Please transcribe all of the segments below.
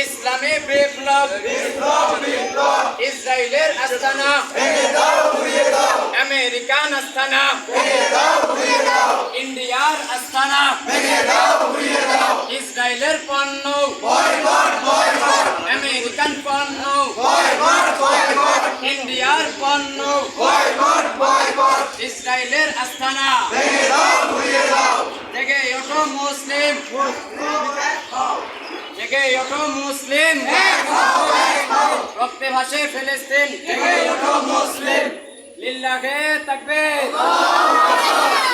ইসলামী বিপ্লব। ইসরায়েলের আস্তানা। আমেরিকান আস্তানা। ইন্ডিয়ার আস্তানা। ইসরায়েলের পণ্য। আমেরিকান পণ্য। ইন্ডিয়ার পণ্য। ইসরায়েলের আস্তানা। জেগে ওঠো মুসলিম। ওঠো মুসলিম। রক্তে ভাসে ফিলিস্তিন। ওঠো মুসলিম লিল্লাহে তাকবীর।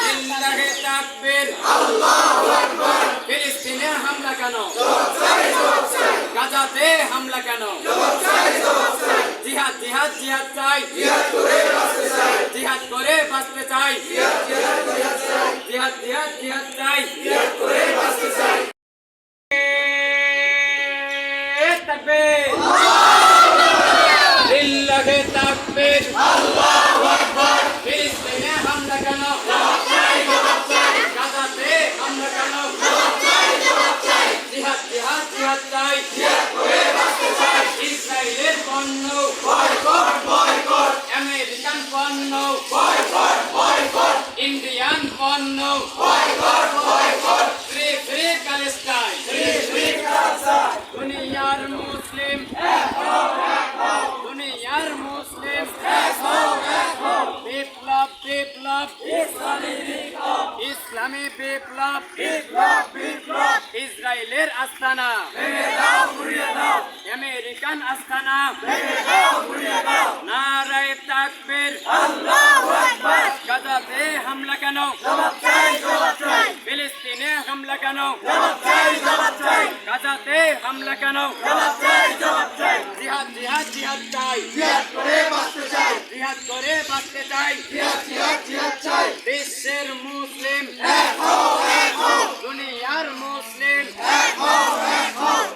লিল্লাহে তাকবীর। ফিলিস্তিনে হামলা কেন? গাজাতে হামলা কেন? জিহাদ জিহাদ জিহাদ চাই। জিহাদ করে বাঁচতে চাই। জিহাদ জিহাদ জিহাদ চাই। তাকবীর লিল্লাহি তাকবীর ফিলিস্তিনে হামলা কেন? গাজাতে হামলা কেন? জিহাদ জিহাদ জিহাদ চাই। ইসরায়েলের পণ্য। আমেরিকান পণ্য ইন্ডিয়ান পণ্য ফ্রি ফ্রি প্যালেস্টাইন দুনিয়ার মুসলিম। দুনিয়ার মুসলিম। বিপ্লব বিপ্লব। ইসলামী বিপ্লব। ইসরায়েলের আস্তানা। আমেরিকান আস্তানা নারায় তাকবীর গাজাতে হামলা কেন ফিলিস্তিনে হামলা কেন গাজাতে হামলা কেন? জিহাদ জিহাদ জিহাদ চাই। জিহাদ করে বাঁচতে চাই। বিশ্বের মুসলিম। দুনিয়ার মুসলিম।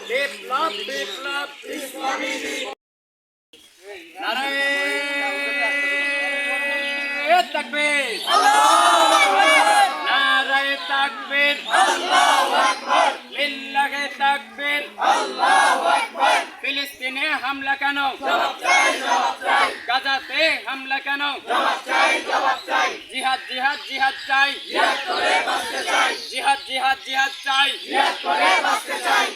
বিপ্লব বিপ্লব। নারায় তাকবীর। নারায় তাকবীর। লিল্লাহে তাকবীর ফিলিস্তিনে হামলা কেন? গাজাতে হামলা কেন? জিহাদ জিহাদ জিহাদ চাই। জিহাদ জিহাদ জিহাদ চাই।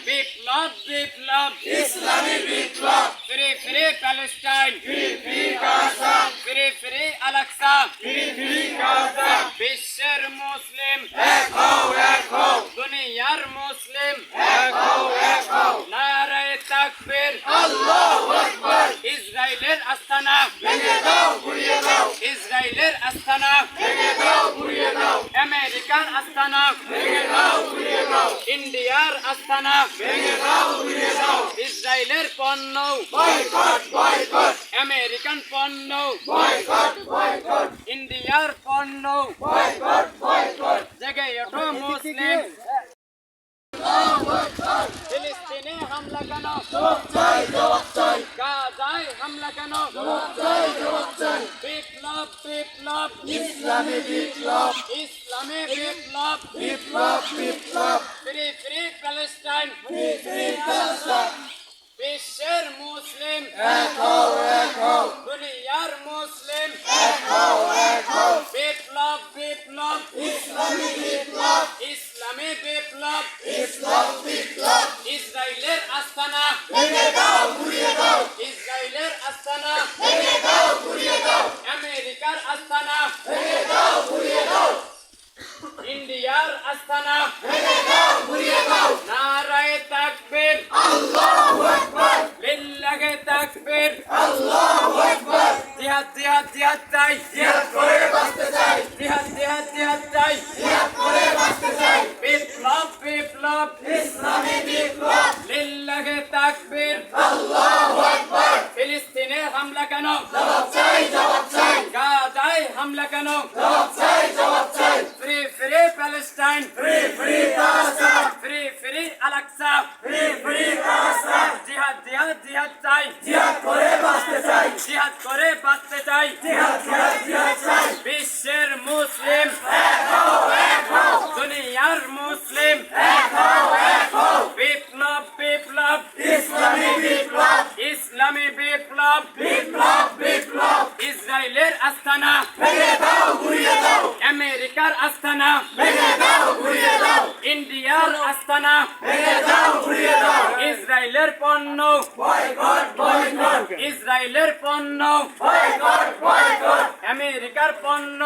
বিপ্লব বিপ্লব। ইসলামী বিপ্লব free free Palestine. Free free Gaza free free Al Aqsa free free Gaza বিশ্বের মুসলিম। এক হও এক হও দুনিয়ার মুসলিম এক হও এক হও নারায়ে তাকবীর আল্লাহু আকবার ইসরায়েলের আস্তানা ভেঙে দাও ঘুরিয়ে দাও ইসরায়েলের আস্তানা ভেঙে দাও ঘুরিয়ে দাও আমেরিকার আস্তানা ভেঙে দাও ঘুরিয়ে দাও ইন্ডিয়ার আস্তানা। ইসরায়েলের পণ্য। আমেরিকান পণ্য। ইন্ডিয়ার পণ্য। ওঠো মুসলিম। ফিলিস্তিনে হামলা কেন? গাজায় হামলা কেন? বিপ্লব বিপ্লব ইসলামী বিপ্লব। ইসলামী বিপ্লব। বিপ্লব বিপ্লব। Free free Palestine. Free free Palestine বিশ্বের মুসলিম এক হও এক হও দুনিয়ার মুসলিম এক হও এক হও বিপ্লব বিপ্লব ইসলামী বিপ্লব ইসলামী বিপ্লব ইসলাম বিপ্লব ইসরায়েলের আস্তানা ভেঙে দাও ঘুরিয়ে দাও ইসরায়েলের আস্তানা ভেঙে দাও ঘুরিয়ে দাও আমেরিকার আস্তানা ভেঙে দাও ঘুরিয়ে দাও ইন্ডিয়ার আস্তানা ভেঙে দাও ঘুরিয়ে দাও নারায়ে তাকবীর আল্লাহু আকবার লিল্লাহে তাকবীর আল্লাহু আকবার। জিহাদ জিহাদ জিহাদ চাই। জিহাদ করে বাঁচতে চাই। জিহাদ জিহাদ জিহাদ চাই। জিহাদ করে বাঁচতে চাই। বিপ্লব বিপ্লব। ইসলামী বিপ্লব। লিল্লাহে তাকবীর। আল্লাহু আকবার। ফিলিস্তিনে হামলা কেন? জবাব চাই জবাব চাই। গাজায় হামলা কেন? জবাব চাই জবাব চাই। Free free Palestine. Free free Gaza free free Al Aqsa. Free ঠিকানা ভেঙে দাও উড়িয়ে দাও ইন্ডিয়ার আস্তানা। ভেঙে দাও উড়িয়ে দাও ইসরায়েলের পণ্য। বয়কট বয়কট ইসরায়েলের পণ্য। বয়কট বয়কট আমেরিকার পণ্য।